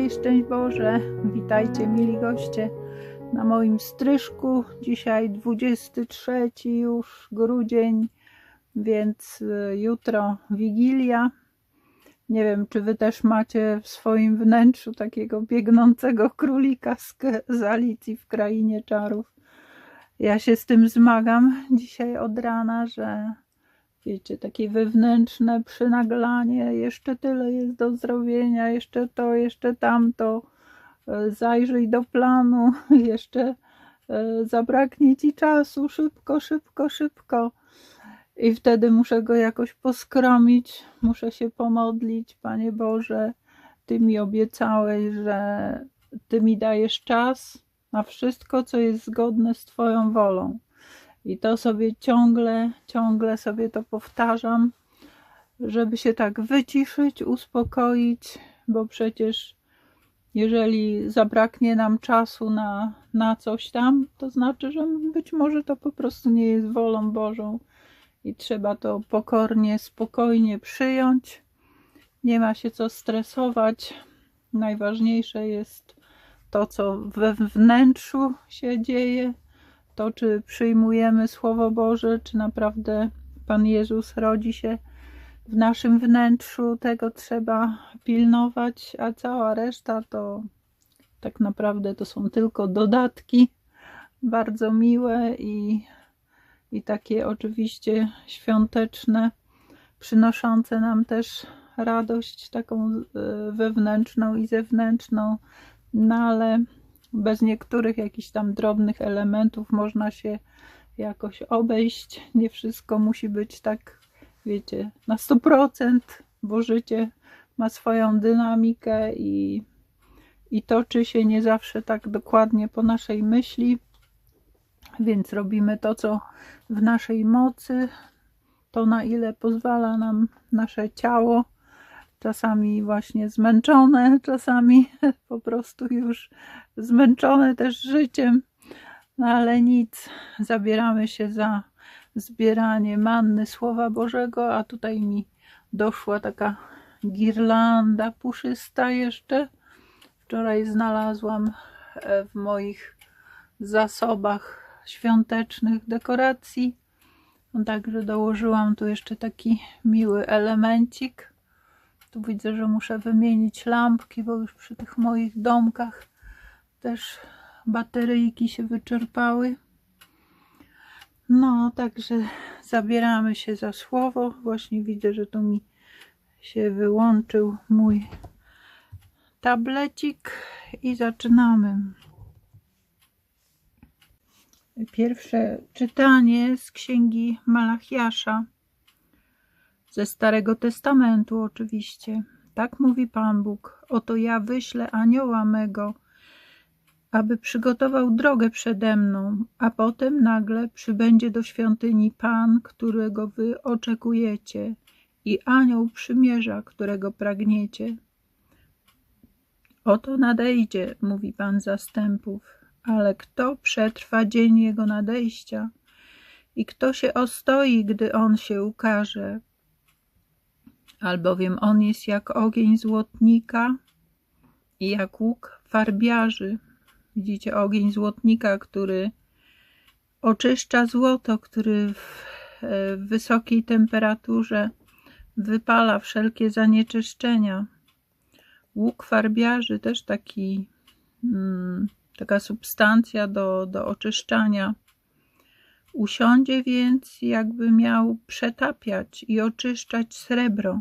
Hej, szczęść Boże, witajcie mili goście na moim stryżku. Dzisiaj 23 już grudzień, więc y, jutro Wigilia. Nie wiem, czy wy też macie w swoim wnętrzu takiego biegnącego królika z, z Alicji w Krainie Czarów. Ja się z tym zmagam dzisiaj od rana, że wiecie, takie wewnętrzne przynaglanie, jeszcze tyle jest do zrobienia, jeszcze to, jeszcze tamto, e, zajrzyj do planu, jeszcze e, zabraknie ci czasu, szybko, szybko, szybko. I wtedy muszę go jakoś poskromić, muszę się pomodlić, Panie Boże, Ty mi obiecałeś, że Ty mi dajesz czas na wszystko, co jest zgodne z Twoją wolą. I to sobie ciągle, ciągle sobie to powtarzam, żeby się tak wyciszyć, uspokoić, bo przecież jeżeli zabraknie nam czasu na, na coś tam, to znaczy, że być może to po prostu nie jest wolą Bożą i trzeba to pokornie, spokojnie przyjąć. Nie ma się co stresować. Najważniejsze jest to, co we wnętrzu się dzieje, to, czy przyjmujemy Słowo Boże, czy naprawdę Pan Jezus rodzi się w naszym wnętrzu, tego trzeba pilnować, a cała reszta to tak naprawdę to są tylko dodatki, bardzo miłe i, i takie oczywiście świąteczne, przynoszące nam też radość taką e, wewnętrzną i zewnętrzną, no ale bez niektórych jakichś tam drobnych elementów można się jakoś obejść. Nie wszystko musi być tak, wiecie, na 100%, bo życie ma swoją dynamikę i, i toczy się nie zawsze tak dokładnie po naszej myśli. Więc robimy to, co w naszej mocy, to na ile pozwala nam nasze ciało czasami właśnie zmęczone, czasami po prostu już zmęczone też życiem, no ale nic, zabieramy się za zbieranie manny Słowa Bożego, a tutaj mi doszła taka girlanda puszysta jeszcze. Wczoraj znalazłam e, w moich zasobach świątecznych dekoracji. No także dołożyłam tu jeszcze taki miły elemencik tu widzę, że muszę wymienić lampki, bo już przy tych moich domkach też bateryjki się wyczerpały. No, także zabieramy się za słowo. Właśnie widzę, że tu mi się wyłączył mój tablecik i zaczynamy. Pierwsze czytanie z księgi Malachiasza ze Starego Testamentu oczywiście. Tak mówi Pan Bóg. Oto ja wyślę anioła mego, aby przygotował drogę przede mną, a potem nagle przybędzie do świątyni Pan, którego wy oczekujecie, i anioł przymierza, którego pragniecie. Oto nadejdzie, mówi Pan zastępów, ale kto przetrwa dzień jego nadejścia? I kto się ostoi, gdy on się ukaże? Albowiem on jest jak ogień złotnika i jak łuk farbiarzy. Widzicie ogień złotnika, który oczyszcza złoto, który w, e, wysokiej temperaturze wypala wszelkie zanieczyszczenia. Łuk farbiarzy też taki, mm, taka substancja do, do oczyszczania. Usiądzie więc, jakby miał przetapiać i oczyszczać srebro,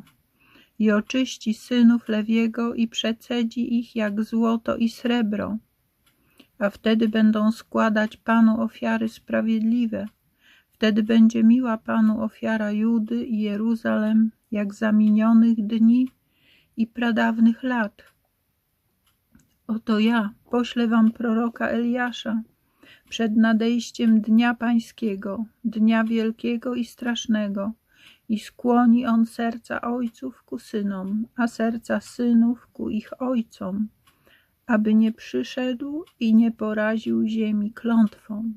i oczyści synów Lewiego i przecedzi ich jak złoto i srebro, a wtedy będą składać Panu ofiary sprawiedliwe. Wtedy będzie miła Panu ofiara Judy i Jeruzalem, jak zaminionych dni i pradawnych lat. Oto ja poślę wam proroka Eliasza, przed nadejściem dnia pańskiego, dnia wielkiego i strasznego, i skłoni on serca ojców ku synom, a serca synów ku ich ojcom, aby nie przyszedł i nie poraził ziemi klątwą.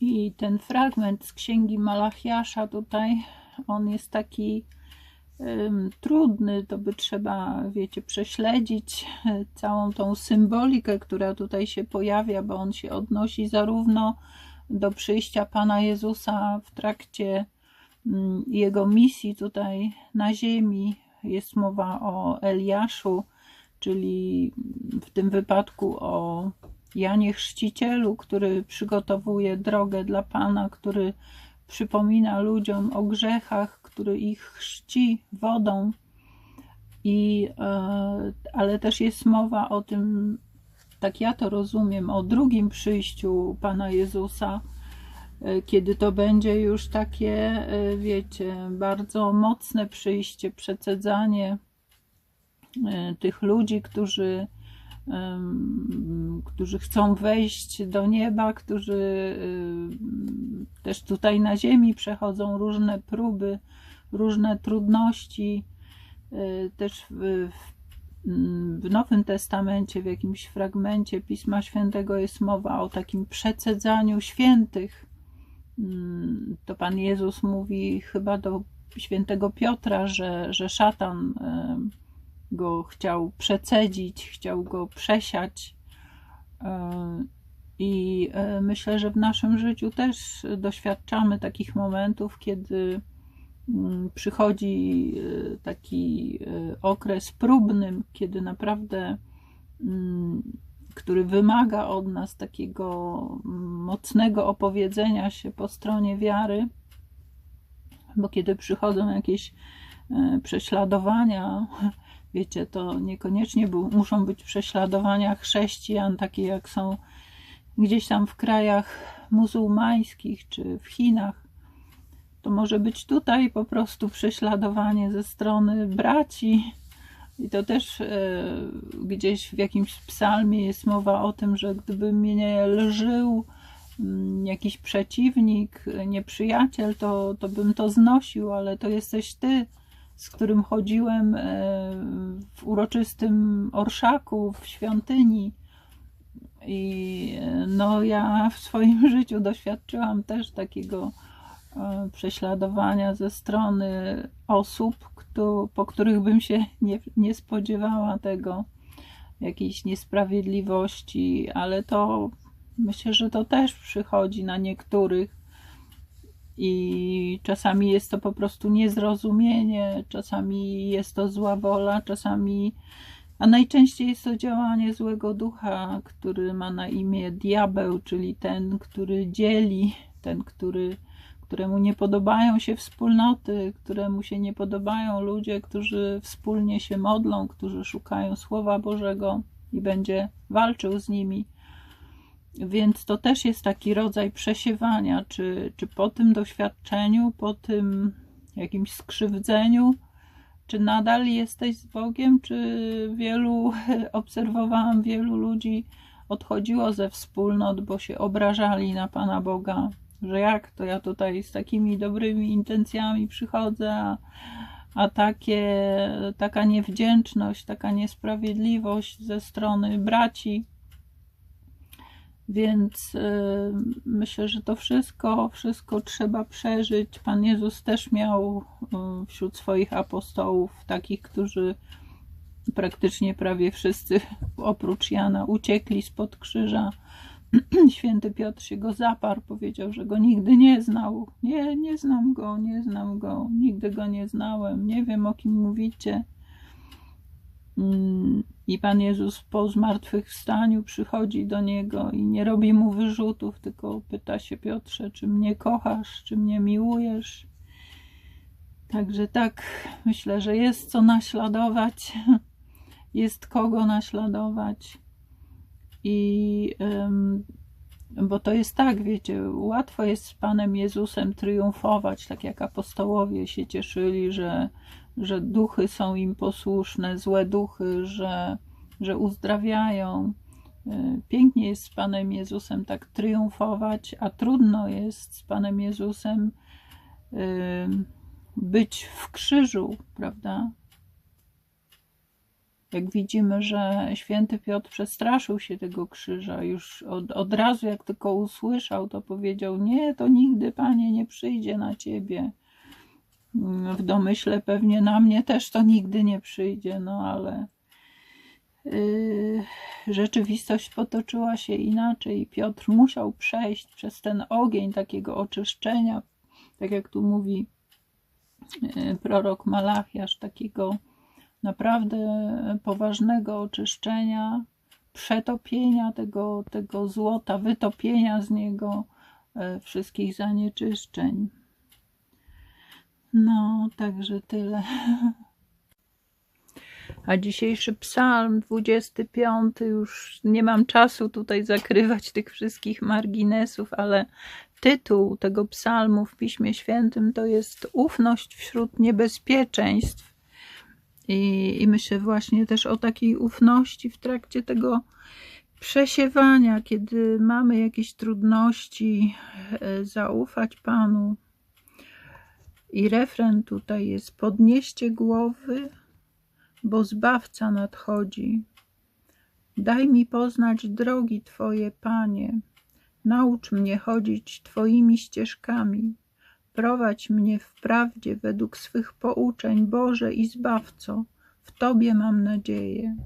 I ten fragment z księgi Malachiasza tutaj, on jest taki trudny, to by trzeba, wiecie, prześledzić e, całą tą symbolikę, która tutaj się pojawia, bo on się odnosi zarówno do przyjścia Pana Jezusa w trakcie mm, jego misji tutaj na ziemi. Jest mowa o Eliaszu, czyli w tym wypadku o Janie Chrzcicielu, który przygotowuje drogę dla Pana, który przypomina ludziom o grzechach, który ich chrzci wodą. I, e, ale też jest mowa o tym, tak ja to rozumiem, o drugim przyjściu Pana Jezusa, e, kiedy to będzie już takie, e, wiecie, bardzo mocne przyjście, przecedzanie tych ludzi, którzy, którzy chcą wejść do nieba, którzy też tutaj na ziemi przechodzą różne próby, różne trudności. E, Też w, w Nowym Testamencie, w jakimś fragmencie Pisma Świętego jest mowa o takim przecedzaniu świętych. Mm, To Pan Jezus mówi chyba do świętego Piotra, że, że szatan go chciał przecedzić, chciał go przesiać. E, I e, myślę, że w naszym życiu też doświadczamy takich momentów, kiedy mm, przychodzi e, taki okres próbny, kiedy naprawdę, mm, który wymaga od nas takiego mm, mocnego opowiedzenia się po stronie wiary, bo kiedy przychodzą jakieś prześladowania, wiecie, to niekoniecznie był, muszą być prześladowania chrześcijan, takie jak są gdzieś tam w krajach muzułmańskich czy w Chinach to może być tutaj po prostu prześladowanie ze strony braci. I to też e, gdzieś w jakimś psalmie jest mowa o tym, że gdyby mnie lżył mm, jakiś przeciwnik, nieprzyjaciel, to, to bym to znosił, ale to jesteś ty, z którym chodziłem e, w uroczystym orszaku w świątyni. I e, no, ja w swoim życiu doświadczyłam też takiego e, prześladowania ze strony osób, kto, po których bym się nie, nie spodziewała tego, jakiejś niesprawiedliwości, ale to myślę, że to też przychodzi na niektórych i czasami jest to po prostu niezrozumienie, czasami jest to zła wola, czasami, a najczęściej jest to działanie złego ducha, który ma na imię diabeł, czyli ten, który dzieli, ten, który, któremu nie podobają się wspólnoty, któremu się nie podobają ludzie, którzy wspólnie się modlą, którzy szukają Słowa Bożego i będzie walczył z nimi. Więc to też jest taki rodzaj przesiewania, czy, czy po tym doświadczeniu, po tym jakimś skrzywdzeniu, czy nadal jesteś z Bogiem, czy wielu, obserwowałam wielu ludzi odchodziło ze wspólnot, bo się obrażali na Pana Boga, że jak to ja tutaj z takimi dobrymi intencjami przychodzę, a, a takie, taka niewdzięczność, taka niesprawiedliwość ze strony braci, więc y, myślę, że to wszystko, wszystko trzeba przeżyć. Pan Jezus też miał y, wśród swoich apostołów takich, którzy praktycznie prawie wszyscy oprócz Jana uciekli spod krzyża. Święty Piotr się go zaparł, powiedział, że go nigdy nie znał. Nie, nie znam go, nie znam go, nigdy go nie znałem, nie wiem o kim mówicie. I Pan Jezus po zmartwychwstaniu przychodzi do niego i nie robi mu wyrzutów, tylko pyta się Piotrze, czy mnie kochasz, czy mnie miłujesz. Także tak, myślę, że jest co naśladować, jest kogo naśladować. I bo to jest tak, wiecie, łatwo jest z Panem Jezusem triumfować, tak jak apostołowie się cieszyli, że że duchy są im posłuszne, złe duchy, że, że uzdrawiają. Y, Pięknie jest z Panem Jezusem tak triumfować, a trudno jest z Panem Jezusem y, być w krzyżu, prawda? Jak widzimy, że święty Piotr przestraszył się tego krzyża, już od, od razu, jak tylko usłyszał, to powiedział: Nie, to nigdy, panie, nie przyjdzie na ciebie w domyśle pewnie na mnie też to nigdy nie przyjdzie, no ale yy, rzeczywistość potoczyła się inaczej. Piotr musiał przejść przez ten ogień takiego oczyszczenia, tak jak tu mówi yy, prorok Malachiasz, takiego naprawdę poważnego oczyszczenia, przetopienia tego, tego złota, wytopienia z niego yy, wszystkich zanieczyszczeń. No, także tyle. A dzisiejszy psalm 25, już nie mam czasu tutaj zakrywać tych wszystkich marginesów, ale tytuł tego psalmu w Piśmie Świętym to jest Ufność wśród niebezpieczeństw. I, I myślę właśnie też o takiej ufności w trakcie tego przesiewania, kiedy mamy jakieś trudności, e, zaufać Panu, i refren tutaj jest: Podnieście głowy, bo zbawca nadchodzi. Daj mi poznać drogi Twoje, Panie. Naucz mnie chodzić Twoimi ścieżkami. Prowadź mnie w prawdzie według swych pouczeń, Boże i Zbawco. W Tobie mam nadzieję.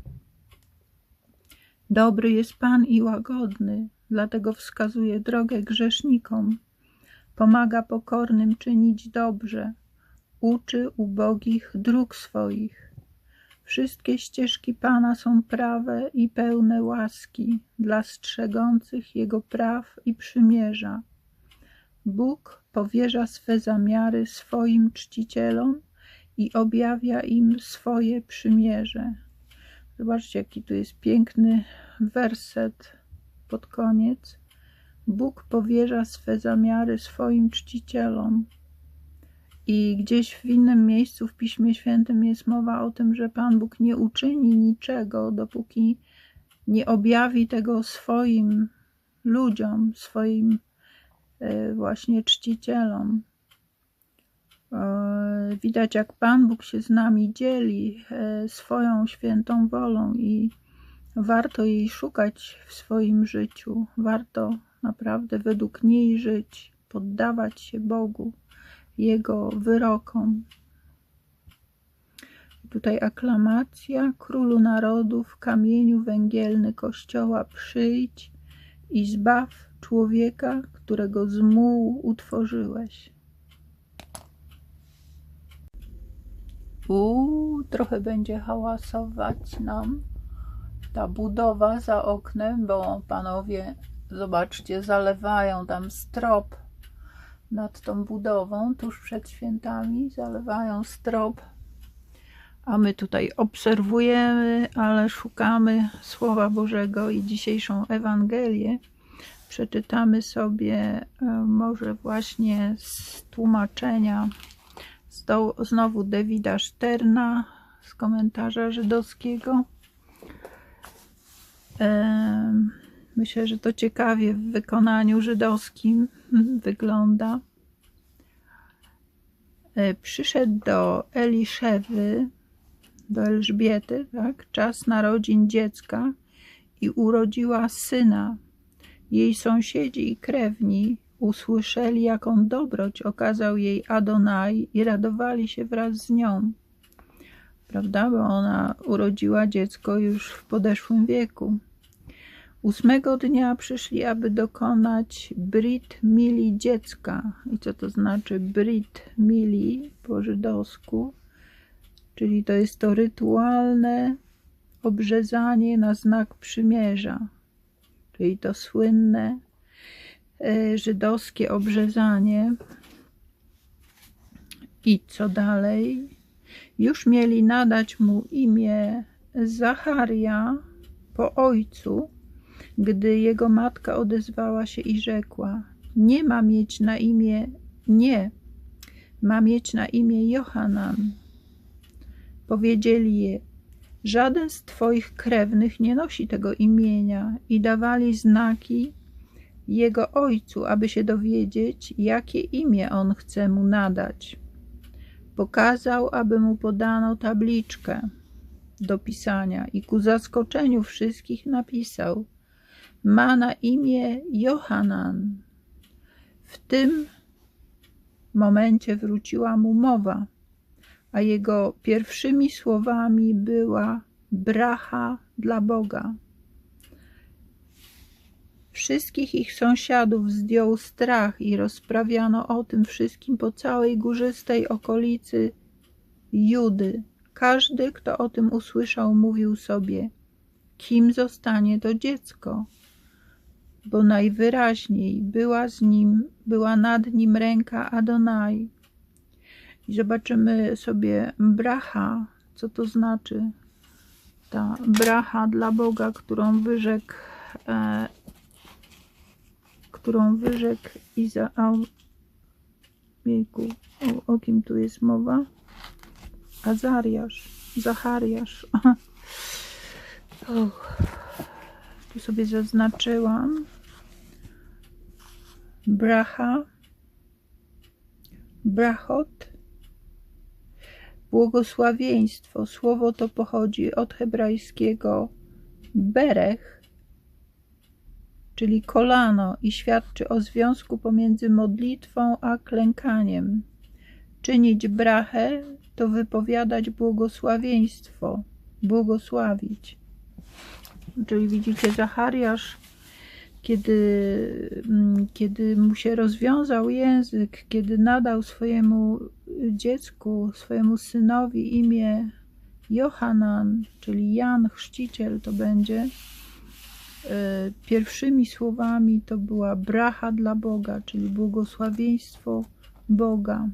Dobry jest Pan i łagodny, dlatego wskazuje drogę grzesznikom. Pomaga pokornym czynić dobrze, uczy ubogich dróg swoich. Wszystkie ścieżki Pana są prawe i pełne łaski dla strzegących Jego praw i przymierza. Bóg powierza swe zamiary swoim czcicielom i objawia im swoje przymierze. Zobaczcie, jaki tu jest piękny werset pod koniec. Bóg powierza swe zamiary swoim czcicielom. I gdzieś w innym miejscu w Piśmie Świętym jest mowa o tym, że Pan Bóg nie uczyni niczego, dopóki nie objawi tego swoim ludziom, swoim właśnie czcicielom. E, widać, jak Pan Bóg się z nami dzieli e, swoją świętą wolą i warto jej szukać w swoim życiu. Warto naprawdę według niej żyć, poddawać się Bogu, Jego wyrokom. Tutaj aklamacja Królu Narodów, kamieniu węgielny Kościoła przyjdź i zbaw człowieka, którego z mułu utworzyłeś. Uuu, trochę będzie hałasować nam ta budowa za oknem, bo panowie Zobaczcie, zalewają tam strop nad tą budową, tuż przed świętami, zalewają strop, a my tutaj obserwujemy, ale szukamy Słowa Bożego i dzisiejszą Ewangelię. Przeczytamy sobie e, może właśnie z tłumaczenia znowu Dewida Szterna z komentarza żydowskiego. Myślę, że to ciekawie w wykonaniu żydowskim wygląda. E, przyszedł do Eliszewy, do Elżbiety, tak, czas narodzin dziecka i urodziła syna. Jej sąsiedzi i krewni usłyszeli, jaką dobroć okazał jej Adonai i radowali się wraz z nią. Prawda, bo ona urodziła dziecko już w podeszłym wieku. Ósmego dnia przyszli, aby dokonać Brit Mili dziecka. I co to znaczy Brit Mili po żydowsku? Czyli to jest to rytualne obrzezanie na znak przymierza. Czyli to słynne e, żydowskie obrzezanie. I co dalej? Już mieli nadać mu imię Zacharia po ojcu, gdy jego matka odezwała się i rzekła: Nie ma mieć na imię, nie, ma mieć na imię Johanan. Powiedzieli je: Żaden z twoich krewnych nie nosi tego imienia, i dawali znaki jego ojcu, aby się dowiedzieć, jakie imię on chce mu nadać. Pokazał, aby mu podano tabliczkę do pisania i ku zaskoczeniu wszystkich napisał – ma na imię Johanan. W tym momencie wróciła mu mowa, a jego pierwszymi słowami była bracha dla Boga. Wszystkich ich sąsiadów zdjął strach i rozprawiano o tym wszystkim po całej górzystej okolicy Judy. Każdy, kto o tym usłyszał, mówił sobie, kim zostanie to dziecko, bo najwyraźniej była z nim, była nad nim ręka Adonai. I zobaczymy sobie bracha, co to znaczy ta bracha dla Boga, którą wyrzekł e, którą wyrzekł Iza... Jejku, o, o kim tu jest mowa? Azariasz, Zachariasz. Och, tu sobie zaznaczyłam. Bracha, brachot, błogosławieństwo. Słowo to pochodzi od hebrajskiego berech, czyli kolano i świadczy o związku pomiędzy modlitwą a klękaniem. Czynić brachę to wypowiadać błogosławieństwo, błogosławić. Czyli widzicie, Zachariasz, kiedy, mm, kiedy mu się rozwiązał język, kiedy nadał swojemu dziecku, swojemu synowi imię Johanan, czyli Jan Chrzciciel to będzie, e, pierwszymi słowami to była bracha dla Boga, czyli błogosławieństwo Boga.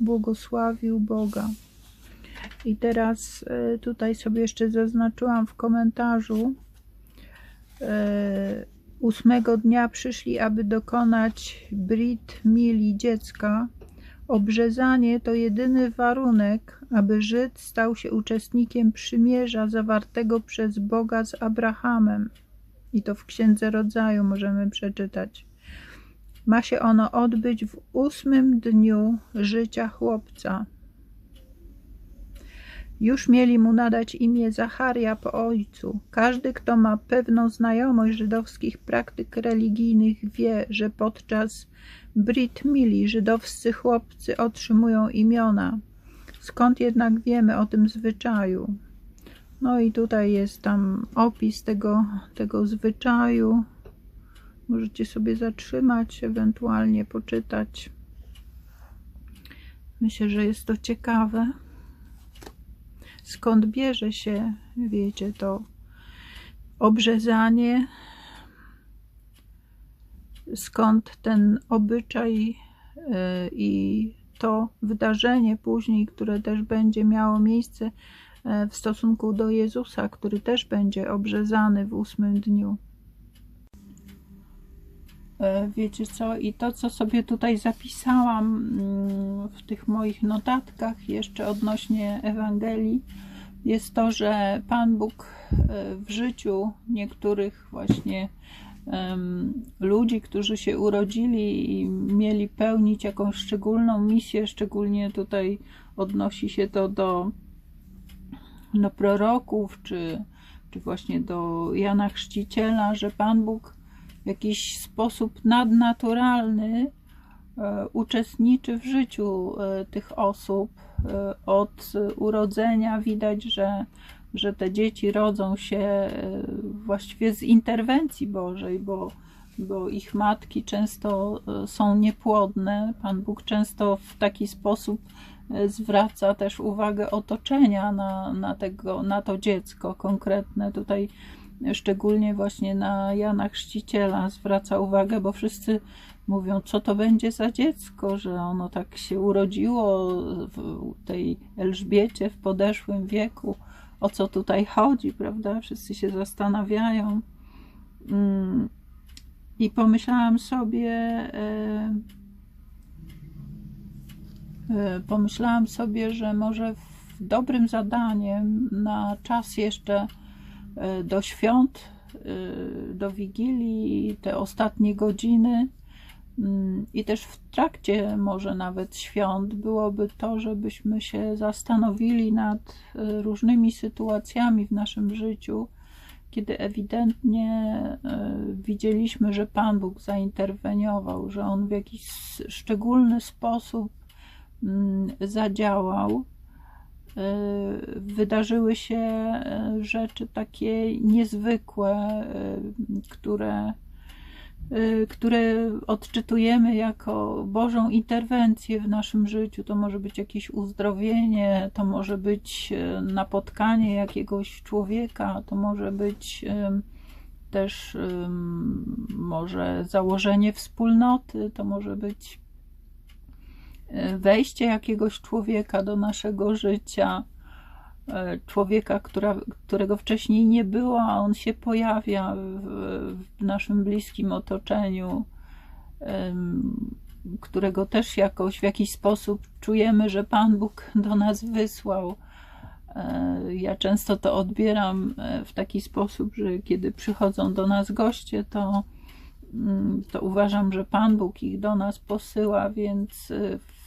Błogosławił Boga. I teraz e, tutaj sobie jeszcze zaznaczyłam w komentarzu. Ósmego dnia przyszli, aby dokonać Brit Mili dziecka. Obrzezanie to jedyny warunek, aby Żyd stał się uczestnikiem przymierza zawartego przez Boga z Abrahamem. I to w Księdze Rodzaju możemy przeczytać. Ma się ono odbyć w ósmym dniu życia chłopca. Już mieli mu nadać imię Zacharia po ojcu. Każdy, kto ma pewną znajomość żydowskich praktyk religijnych, wie, że podczas Brit Mili żydowscy chłopcy otrzymują imiona. Skąd jednak wiemy o tym zwyczaju? No i tutaj jest tam opis tego, tego zwyczaju. Możecie sobie zatrzymać, ewentualnie poczytać. Myślę, że jest to ciekawe. Skąd bierze się, wiecie, to obrzezanie, skąd ten obyczaj y, i to wydarzenie później, które też będzie miało miejsce y, w stosunku do Jezusa, który też będzie obrzezany w ósmym dniu. E, wiecie co, i to, co sobie tutaj zapisałam mm, w tych moich notatkach, jeszcze odnośnie Ewangelii, jest to, że Pan Bóg e, w życiu niektórych właśnie ludzi, którzy się urodzili i mieli pełnić jakąś szczególną misję, szczególnie tutaj odnosi się to do, do proroków, czy, czy właśnie do Jana Chrzciciela, że Pan Bóg w jakiś sposób nadnaturalny e, uczestniczy w życiu e, tych osób. E, od urodzenia widać, że, że te dzieci rodzą się właściwie z interwencji Bożej, bo, bo ich matki często są niepłodne. Pan Bóg często w taki sposób zwraca też uwagę otoczenia na, na, tego, na to dziecko konkretne. Tutaj szczególnie właśnie na Jana Chrzciciela zwraca uwagę, bo wszyscy mówią, co to będzie za dziecko, że ono tak się urodziło w tej Elżbiecie w podeszłym wieku, o co tutaj chodzi, prawda? Wszyscy się zastanawiają. Mm, I pomyślałam sobie, e, e, pomyślałam sobie, że może dobrym zadaniem na czas jeszcze do świąt, e, do Wigilii, te ostatnie godziny. Mm, i też w trakcie może nawet świąt byłoby to, żebyśmy się zastanowili nad e, różnymi sytuacjami w naszym życiu kiedy ewidentnie e, widzieliśmy, że Pan Bóg zainterweniował, że On w jakiś szczególny sposób mm, zadziałał, e, wydarzyły się e, rzeczy takie niezwykłe, e, które, e, które odczytujemy jako Bożą interwencję w naszym życiu. To może być jakieś uzdrowienie, to może być napotkanie jakiegoś człowieka, to może być też może założenie wspólnoty, to może być wejście jakiegoś człowieka do naszego życia, e, człowieka, która, którego wcześniej nie było, a on się pojawia w, w naszym bliskim otoczeniu, którego też jakoś w jakiś sposób czujemy, że Pan Bóg do nas wysłał. E, Ja często to odbieram e, w taki sposób, że kiedy przychodzą do nas goście, to, mm, to uważam, że Pan Bóg ich do nas posyła, więc w-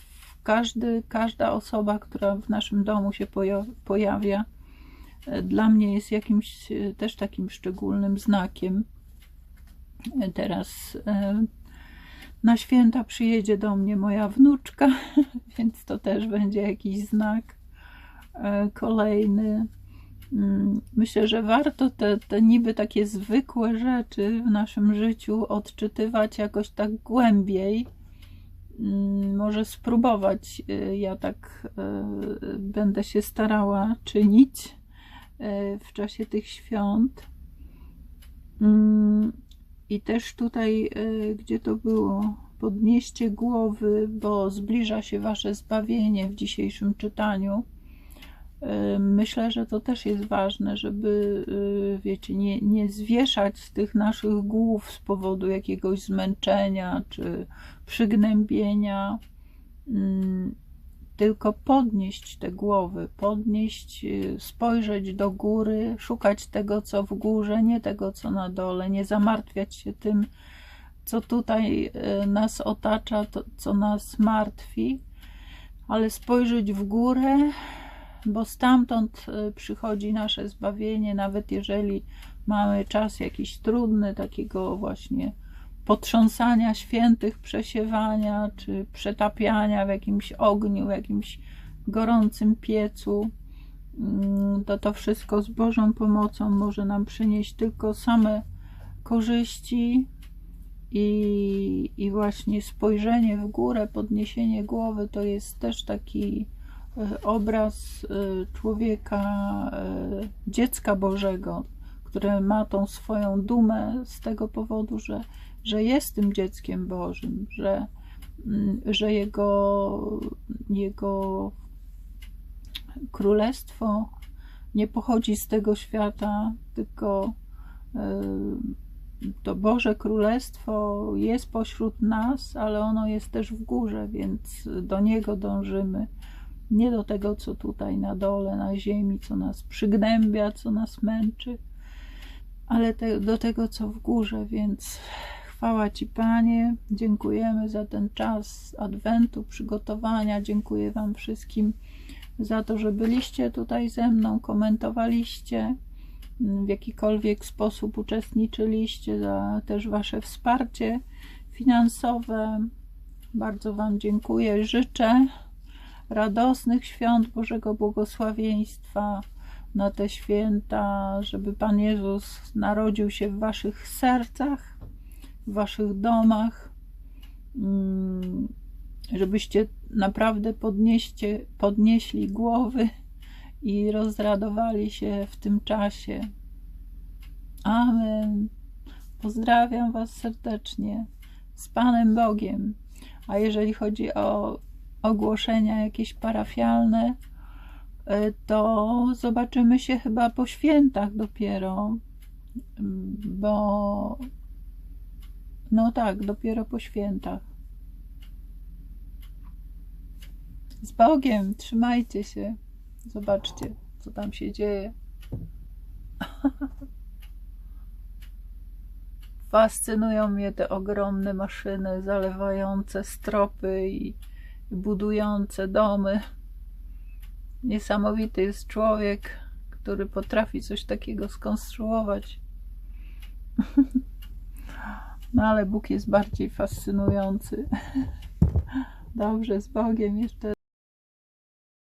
każdy, każda osoba, która w naszym domu się poja- pojawia, e, dla mnie jest jakimś e, też takim szczególnym znakiem. E, Teraz na święta przyjedzie do mnie moja wnuczka, więc to też będzie jakiś znak kolejny. Mm, Myślę, że warto te, te niby takie zwykłe rzeczy w naszym życiu odczytywać jakoś tak głębiej. Mm, Może spróbować. y, Ja tak y, będę się starała czynić y, w czasie tych świąt. Mm, I też tutaj, gdzie to było, podnieście głowy, bo zbliża się Wasze zbawienie w dzisiejszym czytaniu. Y, Myślę, że to też jest ważne, żeby, y, wiecie, nie, nie zwieszać tych naszych głów z powodu jakiegoś zmęczenia czy przygnębienia, mm, tylko podnieść te głowy, podnieść, y, spojrzeć do góry, szukać tego, co w górze, nie tego, co na dole, nie zamartwiać się tym, co tutaj nas otacza, to, co nas martwi, ale spojrzeć w górę, bo stamtąd y, przychodzi nasze zbawienie, nawet jeżeli mamy czas jakiś trudny, takiego właśnie potrząsania świętych, przesiewania czy przetapiania w jakimś ogniu, w jakimś gorącym piecu, mm, to to wszystko z Bożą pomocą może nam przynieść tylko same korzyści i, i właśnie spojrzenie w górę, podniesienie głowy to jest też taki e, obraz e, człowieka, e, dziecka Bożego, które ma tą swoją dumę z tego powodu, że, że jest tym dzieckiem Bożym, że, mm, że jego, jego królestwo nie pochodzi z tego świata, tylko e, to Boże Królestwo jest pośród nas, ale ono jest też w górze, więc do niego dążymy. Nie do tego, co tutaj na dole, na ziemi, co nas przygnębia, co nas męczy, ale te, do tego, co w górze, więc chwała Ci, Panie. Dziękujemy za ten czas Adwentu, przygotowania. Dziękuję Wam wszystkim za to, że byliście tutaj ze mną, komentowaliście w jakikolwiek sposób uczestniczyliście, za też Wasze wsparcie finansowe. Bardzo Wam dziękuję. Życzę radosnych świąt Bożego Błogosławieństwa na te święta, żeby Pan Jezus narodził się w Waszych sercach, w Waszych domach, mm, żebyście naprawdę podnieście, podnieśli głowy i rozradowali się w tym czasie. Amen. Pozdrawiam Was serdecznie z Panem Bogiem. A jeżeli chodzi o ogłoszenia jakieś parafialne, y, to zobaczymy się chyba po świętach dopiero, bo no tak, dopiero po świętach. Z Bogiem, trzymajcie się. Zobaczcie, co tam się dzieje. Fascynują mnie te ogromne maszyny zalewające stropy i budujące domy. Niesamowity jest człowiek, który potrafi coś takiego skonstruować. No ale Bóg jest bardziej fascynujący. Dobrze, z Bogiem jeszcze